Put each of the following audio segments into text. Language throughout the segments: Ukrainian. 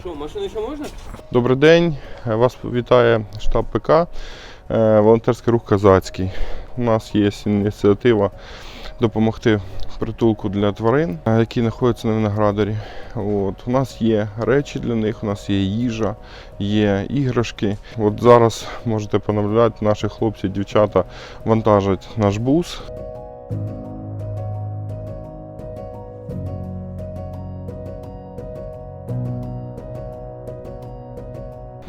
Що, машину ще можна? Добрий день, вас вітає штаб ПК, е, волонтерський рух Казацький. У нас є ініціатива допомогти притулку для тварин, е, які знаходяться на виноградарі. От, у нас є речі для них, у нас є їжа, є іграшки. От зараз можете понаблюдати, наші хлопці, дівчата вантажать наш бус.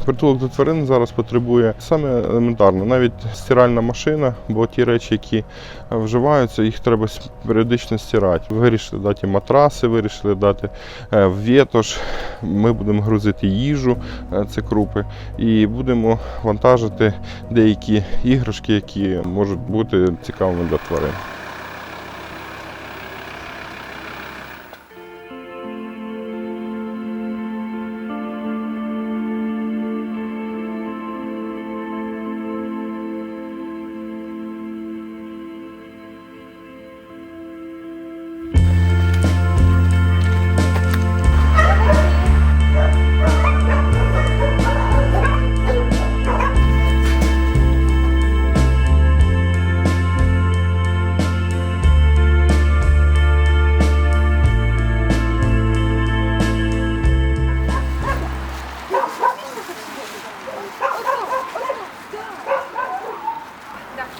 Притулок до тварин зараз потребує саме елементарно, навіть стиральна машина, бо ті речі, які е, вживаються, їх треба періодично стирати. Вирішили дати матраси, вирішили дати е, ветош. Ми будемо грузити їжу, е, це крупи, і будемо вантажити деякі іграшки, які можуть бути цікавими для тварин.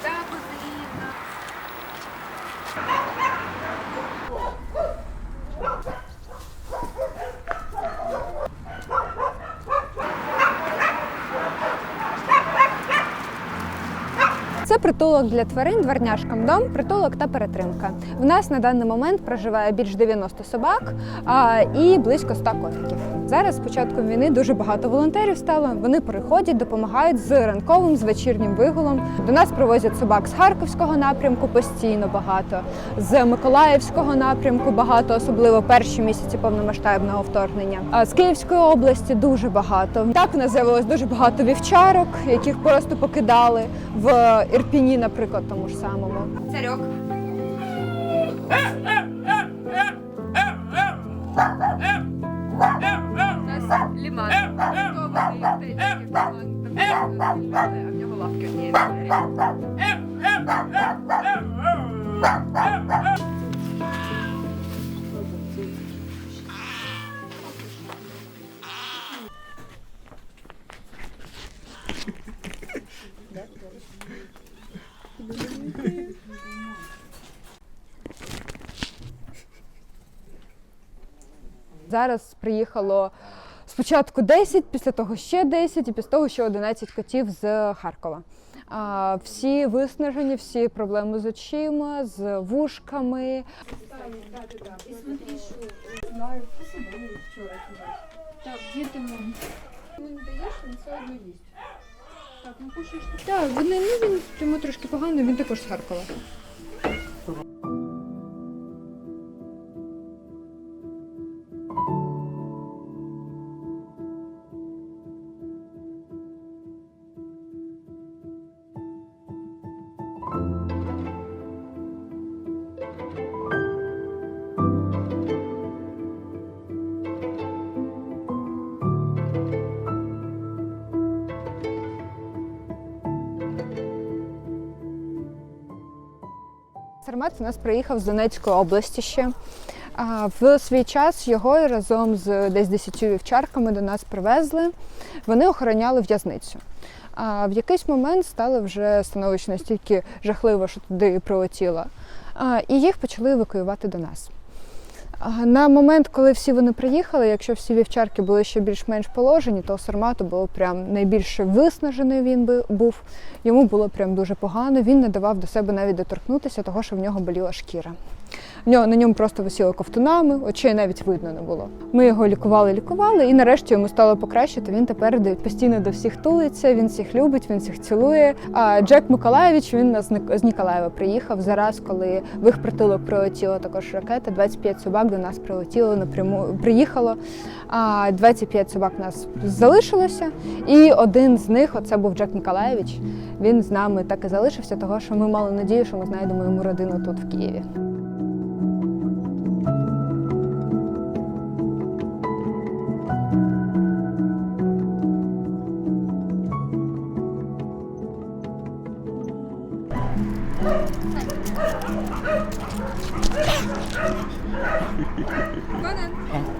Так, так, потрібно. Притулок для тварин, дворняшкам дом, притулок та перетримка. В нас на даний момент проживає більш 90 собак а, і близько 100 котиків. Зараз з початком війни дуже багато волонтерів стало. Вони приходять, допомагають з ранковим, з вечірнім вигулом. До нас привозять собак з Харківського напрямку постійно багато, з Миколаївського напрямку багато, особливо перші місяці повномасштабного вторгнення. А з Київської області дуже багато. Так у нас з'явилось дуже багато вівчарок, яких просто покидали в Ірпіні, наприклад, тому ж самому. Царьок. Ліман. А в нього лапки однієї. Зараз приїхало спочатку 10, після того ще 10 і після того ще 11 котів з Харкова. А, всі виснажені, всі проблеми з очима, з вушками. Так, мой? Ну, не даєш, він все одно їсть. Так, ну кушаєш ти. Так, вони ну він йому трошки погано, він також з Харкова. Сармат у нас приїхав з Донецької області ще. В свій час його разом з десь 10 вівчарками до нас привезли. Вони охороняли в'язницю. А в якийсь момент стало вже становище настільки жахливо, що туди прилетіло. І їх почали евакуювати до нас. На момент, коли всі вони приїхали, якщо всі вівчарки були ще більш-менш положені, то Сармату було прям найбільше виснажений він би- був. Йому було прям дуже погано. Він не давав до себе навіть доторкнутися, того що в нього боліла шкіра. Нього на ньому просто висіло ковтунами, очей навіть видно не було. Ми його лікували, лікували, і нарешті йому стало покращити. Він тепер постійно до всіх тулиться, він всіх любить, він всіх цілує. А Джек Миколаєвич він нас з Ніколаєва приїхав зараз, коли в їх притулок прилетіла також ракета. 25 собак до нас прилетіло напряму, приїхало. А 25 собак нас залишилося. І один з них, оце був Джек Ніколаєвич. Він з нами так і залишився, того що ми мали надію, що ми знайдемо йому родину тут в Києві. 이거는